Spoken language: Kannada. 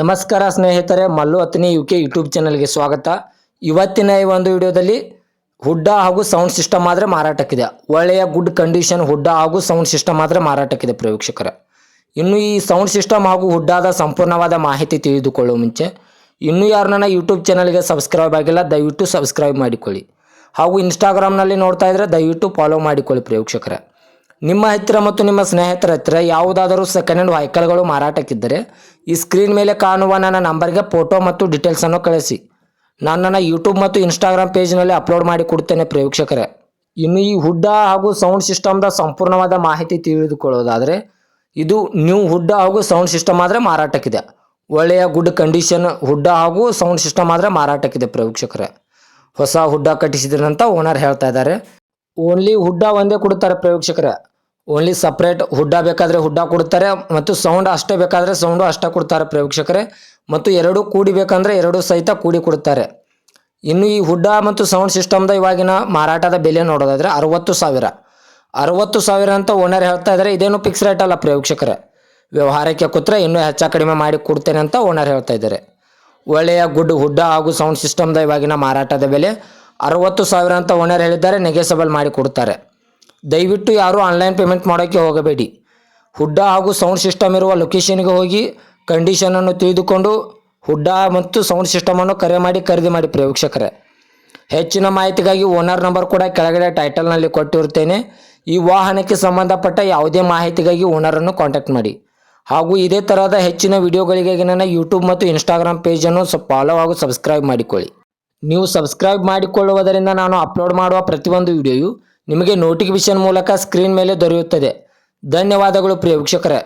ನಮಸ್ಕಾರ ಸ್ನೇಹಿತರೆ, Mallu Athani U K YouTube ಚಾನಲ್ಗೆ ಸ್ವಾಗತ. ಇವತ್ತಿನ ಈ ಒಂದು ವಿಡಿಯೋದಲ್ಲಿ ಹುಡ್ಡ ಹಾಗೂ ಸೌಂಡ್ ಸಿಸ್ಟಮ್ ಆದರೆ ಮಾರಾಟಕ್ಕಿದೆ. ಒಳ್ಳೆಯ ಗುಡ್ ಕಂಡೀಷನ್ ಹುಡ್ಡ ಹಾಗೂ ಸೌಂಡ್ ಸಿಸ್ಟಮ್ ಆದರೆ ಮಾರಾಟಕ್ಕಿದೆ ಪ್ರೇಕ್ಷಕರ ಇನ್ನು ಈ ಸೌಂಡ್ ಸಿಸ್ಟಮ್ ಹಾಗೂ ಹುಡ್ಡಾದ ಸಂಪೂರ್ಣವಾದ ಮಾಹಿತಿ ತಿಳಿದುಕೊಳ್ಳುವ ಮುಂಚೆ, ಇನ್ನೂ ಯಾರನ್ನ ಯೂಟ್ಯೂಬ್ ಚಾನಲ್ಗೆ ಸಬ್ಸ್ಕ್ರೈಬ್ ಆಗಿಲ್ಲ, ದಯವಿಟ್ಟು ಸಬ್ಸ್ಕ್ರೈಬ್ ಮಾಡಿಕೊಳ್ಳಿ. ಹಾಗೂ ಇನ್ಸ್ಟಾಗ್ರಾಮ್ನಲ್ಲಿ ನೋಡ್ತಾ ಇದ್ದರೆ ದಯವಿಟ್ಟು ಫಾಲೋ ಮಾಡಿಕೊಳ್ಳಿ ಪ್ರೇಕ್ಷಕರೇ ನಿಮ್ಮ ಹತ್ತಿರ ಮತ್ತು ನಿಮ್ಮ ಸ್ನೇಹಿತರ ಹತ್ತಿರ ಯಾವುದಾದರೂ ಸೆಕೆಂಡ್ ಹ್ಯಾಂಡ್ ವೆಹಿಕಲ್ಗಳು ಮಾರಾಟಕ್ಕಿದ್ದರೆ ಈ ಸ್ಕ್ರೀನ್ ಮೇಲೆ ಕಾಣುವ ನನ್ನ ನಂಬರ್ಗೆ ಫೋಟೋ ಮತ್ತು ಡೀಟೇಲ್ಸನ್ನು ಕಳಿಸಿ. ನಾನು ನನ್ನ ಯೂಟ್ಯೂಬ್ ಮತ್ತು ಇನ್ಸ್ಟಾಗ್ರಾಮ್ ಪೇಜ್ನಲ್ಲಿ ಅಪ್ಲೋಡ್ ಮಾಡಿ ಕೊಡ್ತೇನೆ ಪ್ರೇಕ್ಷಕರೇ. ಇನ್ನು ಈ ಹುಡ್ಡ ಹಾಗೂ ಸೌಂಡ್ ಸಿಸ್ಟಮ್ದ ಸಂಪೂರ್ಣವಾದ ಮಾಹಿತಿ ತಿಳಿದುಕೊಳ್ಳೋದಾದರೆ ಇದು ನ್ಯೂ ಹುಡ್ಡ ಹಾಗೂ ಸೌಂಡ್ ಸಿಸ್ಟಮ್ ಆದರೆ ಮಾರಾಟಕ್ಕಿದೆ. ಒಳ್ಳೆಯ ಗುಡ್ ಕಂಡೀಷನ್ ಹುಡ್ಡ ಹಾಗೂ ಸೌಂಡ್ ಸಿಸ್ಟಮ್ ಆದರೆ ಮಾರಾಟಕ್ಕಿದೆ ಪ್ರೇಕ್ಷಕರೇ. ಹೊಸ ಹುಡ್ಡ ಕಟ್ಟಿಸಿದ್ರಂತ ಓನರ್ ಹೇಳ್ತಾ ಇದ್ದಾರೆ. ಓನ್ಲಿ ಹುಡ್ಡ ಒಂದೇ ಕೊಡುತ್ತಾರೆ ಪ್ರೇಕ್ಷಕರೇ. ಓನ್ಲಿ ಸಪ್ರೇಟ್ ಹುಡ್ಡ ಬೇಕಾದರೆ ಹುಡ್ಡ ಕೊಡ್ತಾರೆ ಮತ್ತು ಸೌಂಡ್ ಅಷ್ಟೇ ಬೇಕಾದರೆ ಸೌಂಡು ಅಷ್ಟೇ ಕೊಡ್ತಾರೆ ಪ್ರೇಕ್ಷಕರೇ. ಮತ್ತು ಎರಡು ಕೂಡಿ ಬೇಕಂದರೆ ಎರಡು ಸಹಿತ ಕೂಡಿ ಕೊಡ್ತಾರೆ. ಇನ್ನು ಈ ಹುಡ್ಡ ಮತ್ತು ಸೌಂಡ್ ಸಿಸ್ಟಮ್ದ ಇವಾಗಿನ ಮಾರಾಟದ ಬೆಲೆ ನೋಡೋದಾದರೆ ಅರವತ್ತು ಸಾವಿರ. ಅರವತ್ತು ಸಾವಿರ ಅಂತ ಓನರ್ ಹೇಳ್ತಾ ಇದ್ದಾರೆ ಇದೇನು ಫಿಕ್ಸ್ ರೇಟ್ ಅಲ್ಲ ಪ್ರೇಕ್ಷಕರೇ. ವ್ಯವಹಾರಕ್ಕೆ ಕೂತ್ರೆ ಇನ್ನೂ ಹೆಚ್ಚು ಕಡಿಮೆ ಮಾಡಿ ಕೊಡ್ತೇನೆ ಅಂತ ಓನರ್ ಹೇಳ್ತಾ ಇದ್ದಾರೆ ಒಳ್ಳೆಯ ಗುಡ್ ಹುಡ್ಡ ಹಾಗೂ ಸೌಂಡ್ ಸಿಸ್ಟಮ್ದ ಇವಾಗಿನ ಮಾರಾಟದ ಬೆಲೆ ಅರವತ್ತು ಸಾವಿರ ಅಂತ ಓನರ್ ಹೇಳಿದ್ದಾರೆ ನೆಗೆಸಬಲ್ ಮಾಡಿ ಕೊಡ್ತಾರೆ. ದಯವಿಟ್ಟು ಯಾರೂ ಆನ್ಲೈನ್ ಪೇಮೆಂಟ್ ಮಾಡೋಕ್ಕೆ ಹೋಗಬೇಡಿ. ಹುಡ್ಡ ಹಾಗೂ ಸೌಂಡ್ ಸಿಸ್ಟಮ್ ಇರುವ ಲೊಕೇಶನ್ಗೆ ಹೋಗಿ ಕಂಡೀಷನನ್ನು ತಿಳಿದುಕೊಂಡು ಹುಡ್ಡ ಮತ್ತು ಸೌಂಡ್ ಸಿಸ್ಟಮನ್ನು ಕರೆ ಮಾಡಿ ಖರೀದಿ ಮಾಡಿ ಪ್ರೇಕ್ಷಕರೇ. ಹೆಚ್ಚಿನ ಮಾಹಿತಿಗಾಗಿ ಓನರ್ ನಂಬರ್ ಕೂಡ ಕೆಳಗಡೆ ಟೈಟಲ್ನಲ್ಲಿ ಕೊಟ್ಟಿರುತ್ತೇನೆ. ಈ ವಾಹನಕ್ಕೆ ಸಂಬಂಧಪಟ್ಟ ಯಾವುದೇ ಮಾಹಿತಿಗಾಗಿ ಓನರನ್ನು ಕಾಂಟ್ಯಾಕ್ಟ್ ಮಾಡಿ. ಹಾಗೂ ಇದೇ ಥರದ ಹೆಚ್ಚಿನ ವಿಡಿಯೋಗಳಿಗಾಗಿ ನನ್ನ ಯೂಟ್ಯೂಬ್ ಮತ್ತು ಇನ್ಸ್ಟಾಗ್ರಾಮ್ ಪೇಜನ್ನು ಸ್ವಲ್ಪ ಫಾಲೋ ಹಾಗೂ ಸಬ್ಸ್ಕ್ರೈಬ್ ಮಾಡಿಕೊಳ್ಳಿ. ನೀವು ಸಬ್ಸ್ಕ್ರೈಬ್ ಮಾಡಿಕೊಳ್ಳುವುದರಿಂದ ನಾನು ಅಪ್ಲೋಡ್ ಮಾಡುವ ಪ್ರತಿಯೊಂದು ವಿಡಿಯೋಯು ನಿಮಗೆ ನೋಟಿಫಿಕೇಶನ್ ಮೂಲಕ ಸ್ಕ್ರೀನ್ ಮೇಲೆ ದೊರೆಯುತ್ತದೆ. ಧನ್ಯವಾದಗಳು ಪ್ರಿಯ ವೀಕ್ಷಕರೇ.